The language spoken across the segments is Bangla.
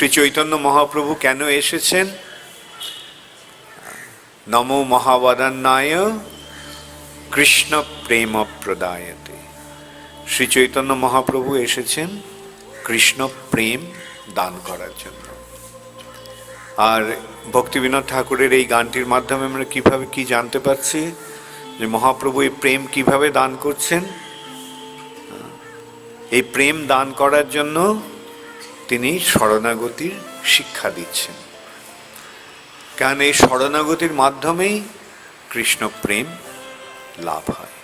শ্রী চৈতন্য মহাপ্রভু কেন এসেছেন? নমো মহাবদান্নায় কৃষ্ণ প্রেম প্রদায়তে। শ্রী চৈতন্য মহাপ্রভু এসেছেন কৃষ্ণ প্রেম দান করার জন্য। আর ভক্তিবিনোদ ঠাকুরের এই গানটির মাধ্যমে আমরা কীভাবে কি জানতে পারছি? যে মহাপ্রভু এই প্রেম কীভাবে দান করছেন? এই প্রেম দান করার জন্য তিনি শরণাগতির শিক্ষা দিচ্ছেন। কারণ এই শরণাগতির মাধ্যমেই কৃষ্ণ প্রেম লাভ হয়?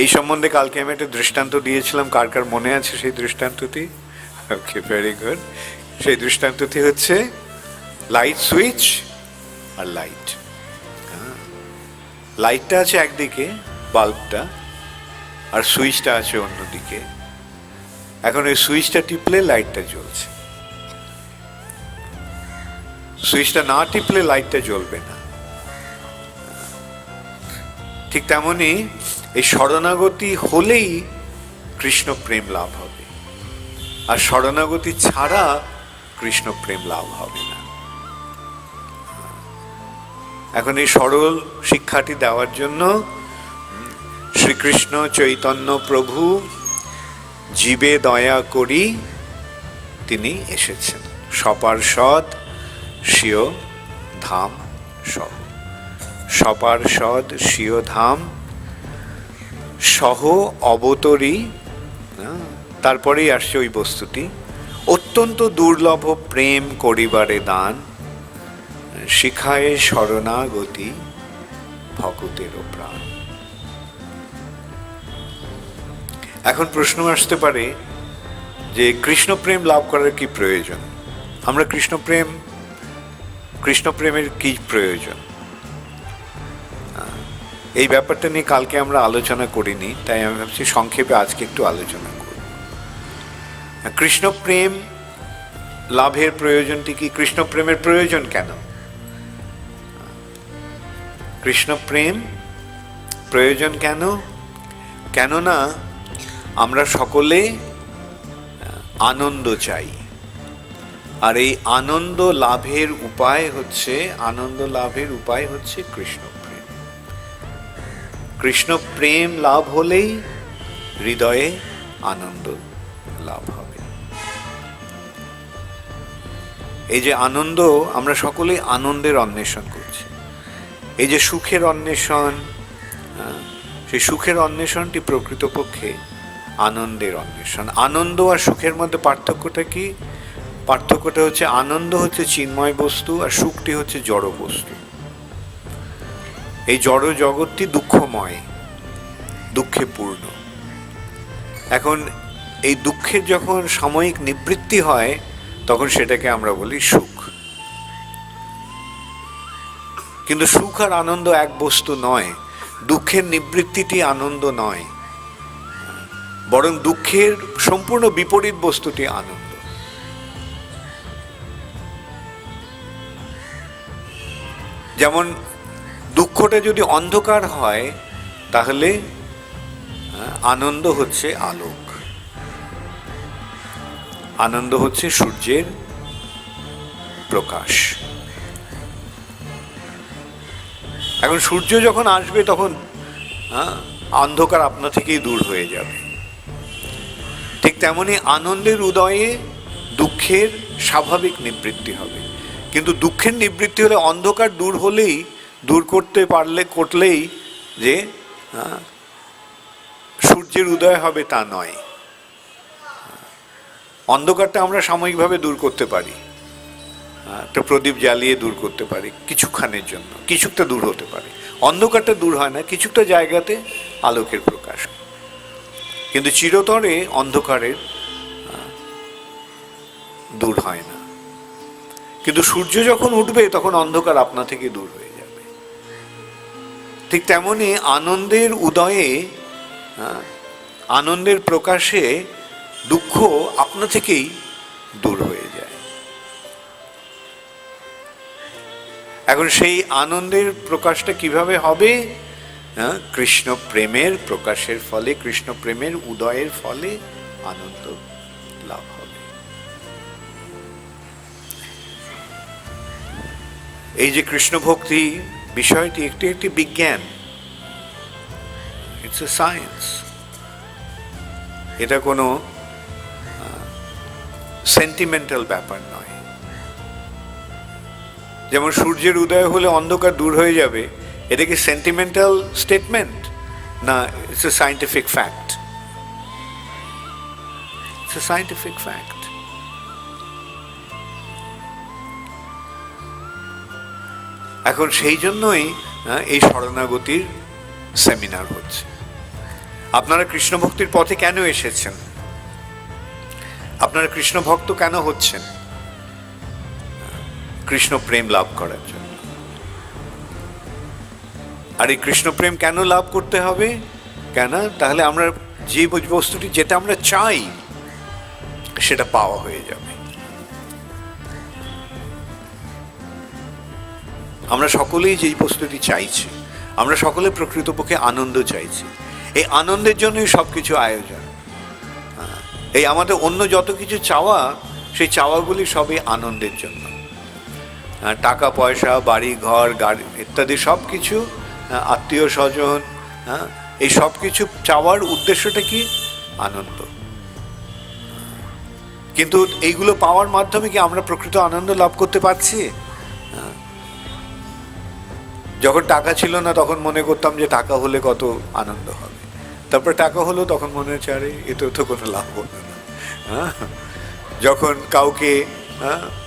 এই সম্বন্ধে কালকে আমি একটা দৃষ্টান্ত দিয়েছিলাম, কার কার মনে আছে সেই দৃষ্টান্তটি? ওকে ভেরি গুড সেই দৃষ্টান্তটি হচ্ছে লাইট সুইচ আর লাইট লাইটটা আছে একদিকে বাল্বটা আর সুইচটা আছে অন্যদিকে। এখন ওই সুইচটা টিপলে লাইটটা জ্বলছে। সুইচটা না টিপলে লাইটটা জ্বলবে না। ঠিক তেমনি এই শরণাগতি হলেই কৃষ্ণ প্রেম লাভ হবে। আর শরণাগতি ছাড়া কৃষ্ণ প্রেম লাভ হবে না। এখন এই সরল শিক্ষাটি দেওয়ার জন্য শ্রীকৃষ্ণ চৈতন্য প্রভু জীবে দয়া করি তিনি এসেছেন। সপার্ষদ স্বীয় ধাম সহ। সপার সপার্ষদ স্বীয় ধাম সহ অবতরী তারপরেই আসছে ওই বস্তুটি। অত্যন্ত দুর্লভ প্রেম করিবারে দান, শিখায় শরণাগতি ভকতেরও প্রাণ। এখন প্রশ্ন আসতে পারে যে কৃষ্ণপ্রেম লাভ করার কি প্রয়োজন? আমরা কৃষ্ণপ্রেম, কৃষ্ণপ্রেমের কৃষ্ণ কি প্রয়োজন? এই ব্যাপারটা নিয়ে কালকে আমরা আলোচনা করিনি, তাই আমি ভাবছি সংক্ষেপে আজকে একটু আলোচনা করব। কৃষ্ণপ্রেম লাভের প্রয়োজনটি কি? কৃষ্ণপ্রেমের প্রয়োজন কেন? কৃষ্ণ প্রেম প্রয়োজন কেন? কেননা আমরা সকলে আনন্দ চাই। আর এই আনন্দ লাভের উপায় হচ্ছে, আনন্দ লাভের উপায় হচ্ছে কৃষ্ণ প্রেম কৃষ্ণ প্রেম লাভ হলেই হৃদয়ে আনন্দ লাভ হবে। এই যে আনন্দ, আমরা সকলেই আনন্দের অন্বেষণ করছি। এই যে সুখের অন্বেষণ সেই সুখের অন্বেষণটি প্রকৃতপক্ষে আনন্দের অন্বেষণ। আনন্দ আর সুখের মধ্যে পার্থক্যটা কি? পার্থক্যটা হচ্ছে আনন্দ হচ্ছে চিন্ময় বস্তু আর সুখটি হচ্ছে জড় বস্তু। এই জড় জগৎটি দুঃখময়, দুঃখে পূর্ণ। এখন এই দুঃখের যখন সাময়িক নিবৃত্তি হয়, তখন সেটাকে আমরা বলি সুখ। কিন্তু সুখ আর আনন্দ এক বস্তু নয়, দুঃখের নিবৃত্তিটি আনন্দ নয়। বরং দুঃখের সম্পূর্ণ বিপরীত বস্তুটি আনন্দ। যেমন দুঃখটা যদি অন্ধকার হয় তাহলে আহ, আনন্দ হচ্ছে আলোক। আনন্দ হচ্ছে সূর্যের প্রকাশ। এখন সূর্য যখন আসবে তখন হ্যাঁ, অন্ধকার আপনা থেকেই দূর হয়ে যাবে। তেমনি আনন্দের উদয়ে দুঃখের স্বাভাবিক নিবৃত্তি হবে। কিন্তু দুঃখের নিবৃত্তি হলে অন্ধকার দূর হলেই, দূর করতে পারলে, করলেই যে সূর্যের উদয় হবে তা নয়। অন্ধকারটা আমরা সাময়িকভাবে দূর করতে পারি। একটা প্রদীপ জ্বালিয়ে দূর করতে পারি, কিছুক্ষণের জন্য। কিছুটা দূর হতে পারে। অন্ধকারটা দূর হয় না কিছুটা জায়গাতে আলোকের প্রকাশ। কিন্তু চিরতরে অন্ধকারের দূর হয় না। কিন্তু সূর্য যখন উঠবে, তখন অন্ধকার আপনা থেকে দূর হয়ে যাবে। ঠিক তেমনি আনন্দের উদয়ে আনন্দের প্রকাশে দুঃখ আপনা থেকেই দূর হয়ে যায়। এখন সেই আনন্দের প্রকাশটা কীভাবে হবে? হ্যাঁ? কৃষ্ণ প্রেমের প্রকাশের ফলে, কৃষ্ণ প্রেমের উদয়ের ফলে আনন্দ লাভ হবে। এই যে কৃষ্ণ ভক্তি, বিষয়টি একটি একটি বিজ্ঞান। ইটস এ সায়েন্স এটা কোনো সেন্টিমেন্টাল ব্যাপার নয়। যেমন সূর্যের উদয় হলে অন্ধকার দূর হয়ে যাবে এটা কি সেন্টিমেন্টাল স্টেটমেন্ট না it's a scientific fact scientific fact এখন সেই জন্যই এই শরণাগতির সেমিনার হচ্ছে। আপনারা কৃষ্ণ ভক্তির পথে কেন এসেছেন? আপনারা কৃষ্ণ ভক্ত কেন হচ্ছেন? কৃষ্ণ প্রেম লাভ করার জন্য। আর এই কৃষ্ণ প্রেম কেন লাভ করতে হবে? কেন? তাহলে আমরা যে বস্তুটি যেটা আমরা চাই, সেটা পাওয়া হয়ে যাবে। আমরা সকলেই যেই বস্তুটি চাইছি, আমরা সকলে প্রকৃতপক্ষে আনন্দ চাইছি। এই আনন্দের জন্যই সব কিছু আয়োজন। এই আমাদের অন্য যত কিছু চাওয়া, সেই চাওয়াগুলি সবই আনন্দের জন্য। টাকা, পয়সা, বাড়ি, ঘর, গাড়ি ইত্যাদি সব কিছু আত্মীয় স্বজন হ্যাঁ, এই সব কিছু চাওয়ার উদ্দেশ্যটা কি? আনন্দ। কিন্তু এইগুলো পাওয়ার মাধ্যমে কি আমরা প্রকৃত আনন্দ লাভ করতে পারছি? হ্যাঁ। যখন টাকা ছিল না তখন মনে করতাম যে টাকা হলে কত আনন্দ হবে। তারপর টাকা হলো তখন মনে হচ্ছে আরে এতেও তো কোনো লাভ হলো না। হ্যাঁ যখন কাউকে হ্যাঁ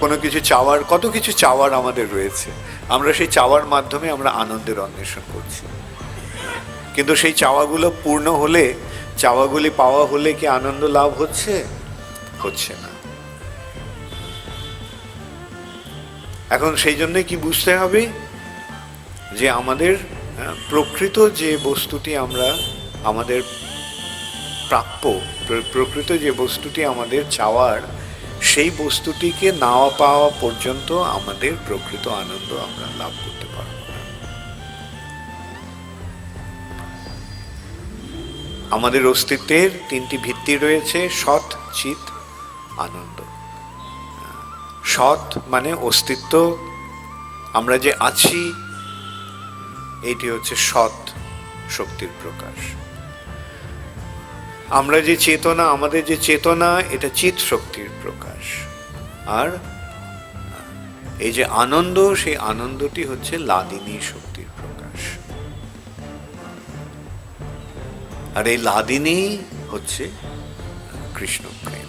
কোনো কিছু চাওয়ার, কত কিছু চাওয়ার আমাদের রয়েছে। আমরা সেই চাওয়ার মাধ্যমে আমরা আনন্দের অন্বেষণ করছি। কিন্তু সেই চাওয়াগুলো পূর্ণ হলে, চাওয়াগুলি পাওয়া হলে কি আনন্দ লাভ হচ্ছে? হচ্ছে না। এখন সেই জন্যই কি বুঝতে হবে? যে আমাদের প্রকৃত যে বস্তুটি আমরা, আমাদের প্রাপ্য প্রকৃত যে বস্তুটি আমাদের চাওয়ার সেই বস্তুটিকে না পাওয়া পর্যন্ত আমাদের প্রকৃত আনন্দ আমরা লাভ করতে পারব আমাদের অস্তিত্বের তিনটি ভিত্তি রয়েছে, সৎ চিত আনন্দ। সৎ মানে অস্তিত্ব। আমরা যে আছি, এটি হচ্ছে সৎ শক্তির প্রকাশ। আমরা যে চেতনা, আমাদের যে চেতনা, এটা চিত শক্তির প্রকাশ। আর এই যে আনন্দ, সেই আনন্দটি হচ্ছে লাদিনী শক্তির প্রকাশ। আর এই লাদিনী হচ্ছে কৃষ্ণ প্রেম।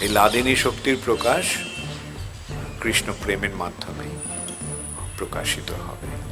এই লাদিনী শক্তির প্রকাশ কৃষ্ণ প্রেমের মাধ্যমে প্রকাশিত হবে।